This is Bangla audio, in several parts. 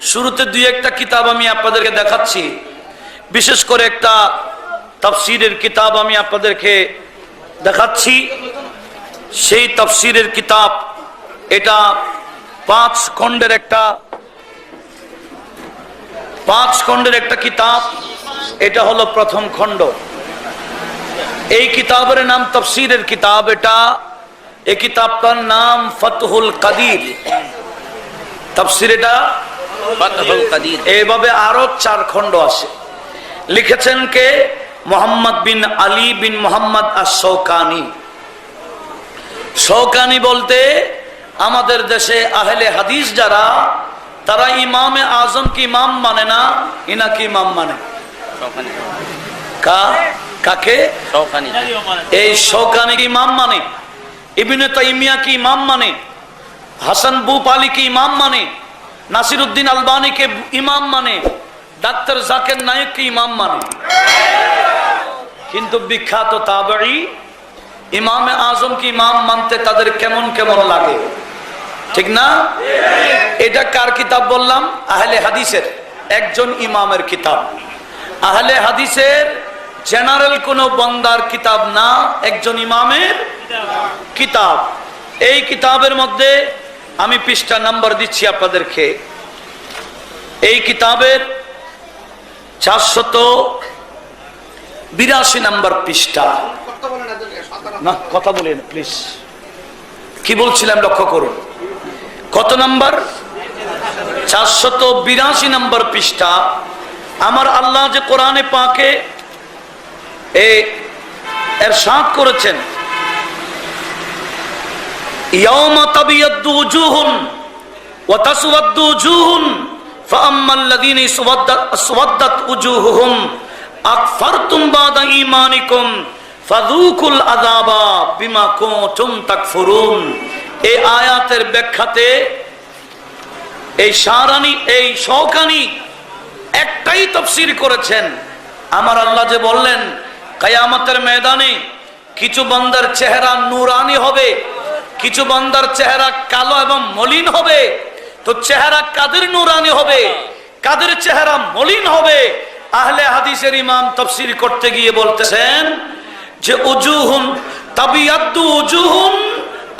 শুরুতে দুই একটা কিতাব আমি আপনাদেরকে দেখাচ্ছি। বিশেষ করে একটা তাফসিরের কিতাব আমি আপনাদেরকে দেখাচ্ছি। সেই তাফসিরের কিতাব, এটা পাঁচ খণ্ডের একটা, পাঁচ খণ্ডের একটা কিতাব, এটা হলো প্রথম খণ্ড। এই কিতাবের নাম তফসিরের কিতাব, এটা, এই কিতাবটার নাম ফতহুল কাদির। তফসির এটা এইভাবে আরও চার খণ্ড আছে। লিখেছেন কে? মোহাম্মদ বিন আলী বিন মোহাম্মদ আশৌকানি শৌকানি বলতে আমাদের দেশে আহলে হাদিস যারা তারা ইমামে আজম কি ইমাম মানে না ইনাকি ইমাম মানে? কাকে? এই শৌকানি কি ইমাম মানে? ইবিনে তাইমিয়া কি ইমাম মানে? হাসান বুপালি কি ইমাম মানে? নাসিরুদ্দিন আলবানি কে ইমাম মানে ডাক্তার জাকের নায়ক কি ইমাম মানে। কিন্তু বিখ্যাত তাবড়ি ইমামে আজম কি ইমাম মানতে তাদের কেমন কেমন লাগে? ঠিক না? এটা কার কিতাব বললাম? আহলে হাদিসের, একজন ইমামের কিতাব। আহলে হাদিসের জেনারেল কোন বন্দার কিতাব না, একজন ইমামের কিতাব। এই কিতাবের মধ্যে আমি পৃষ্ঠা নাম্বার দিচ্ছি আপনাদেরকে। এই কিতাবের চারশত বিরাশি নাম্বার পৃষ্ঠা। না, কথা বলেন প্লিজ কি বলছিলাম, লক্ষ্য করুন। কত নাম্বার? চারশত বিরাশি নাম্বার পৃষ্ঠা। আমার আল্লাহ যে কোরআনে পাকে এর সাত করেছেন ইয়াউমা তাবিয়াদ্দু উজুহুন ওয়া তাসওয়াদ্দু উজুহুন فأما الذين اسودت اسودت وجوههم أكفرتم بعد إيمانكم فذوقوا العذاب بما كنتم تكفرون এই আয়াতের ব্যাখ্যাতে এই সারানি এই শৌকানি একটাই তফসির করেছেন আমার আল্লাহ যে বললেন কায়ামতের ময়দানে কিছু বান্দার চেহারা নুরানি হবে কিছু বান্দার চেহারা কালো এবং মলিন হবে, তো চেহারা কাদের নুরানি হবে? কাদের চেহারা মলিন হবে? আহলে হাদিসের ইমাম তফসির করতে গিয়ে বলতেছেন যে, উজুহুন তাবিয়াদ্দু উজুহুন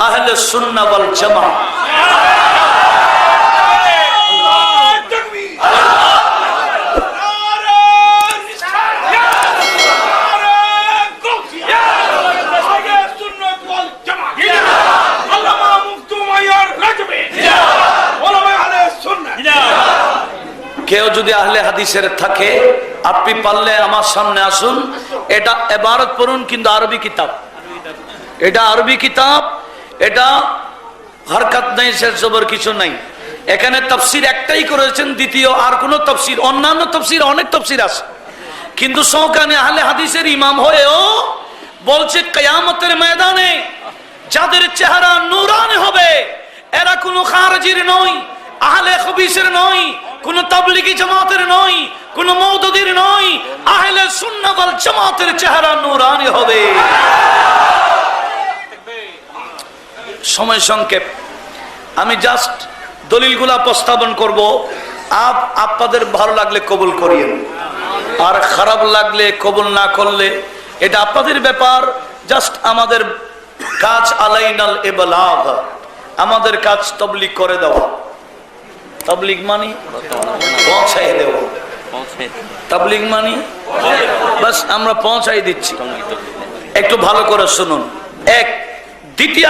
আহলে সুন্নাহ ওয়াল কেউ যদি আহলে হাদিসের থাকে, আপনি পারলে আমার সামনে আসুন। এটা এবারত পড়ুন, কিন্তু আরবি কিতাব। এটা আরবি কিতাব, এটা হরকত নেই, শেষ জবর কিছু নাই। এখানে তফসির একটাই করেছেন, দ্বিতীয় আর কোন তফসির, অন্যান্য তফসির, অনেক তফসির আছে। কিন্তু সৌকানে আহলে হাদিসের ইমাম হয়েও বলছে, কেয়ামতের ময়দানে যাদের চেহারা নুরানি হবে, এরা কোনো খারজির নয়, আহলে খবিসের নয় কোন তাবলিগি জামাতের নয়, কোন মৌদুদির নয়, আহলে সুন্নাত জামাতের চেহারা নুরানি হবে। সময় সংক্ষেপ। আমি জাস্ট দলিলগুলা প্রস্তাবন করব। আপ, আপনাদের ভালো লাগলে কবুল করিয়েন। আর খারাপ লাগলে কবুল না করলে এটা আপনাদের ব্যাপার। জাস্ট আমাদের কাজ আলাইনাল এবালাগ আমাদের কাজ তবলিগ করে দেওয়া। তাবলিগ মানি? পৌঁছাই দেব। মানি? বাস, আমরা পৌঁছাই দিচ্ছি। একটু ভালো করে শুনুন। এক, দ্বিতীয়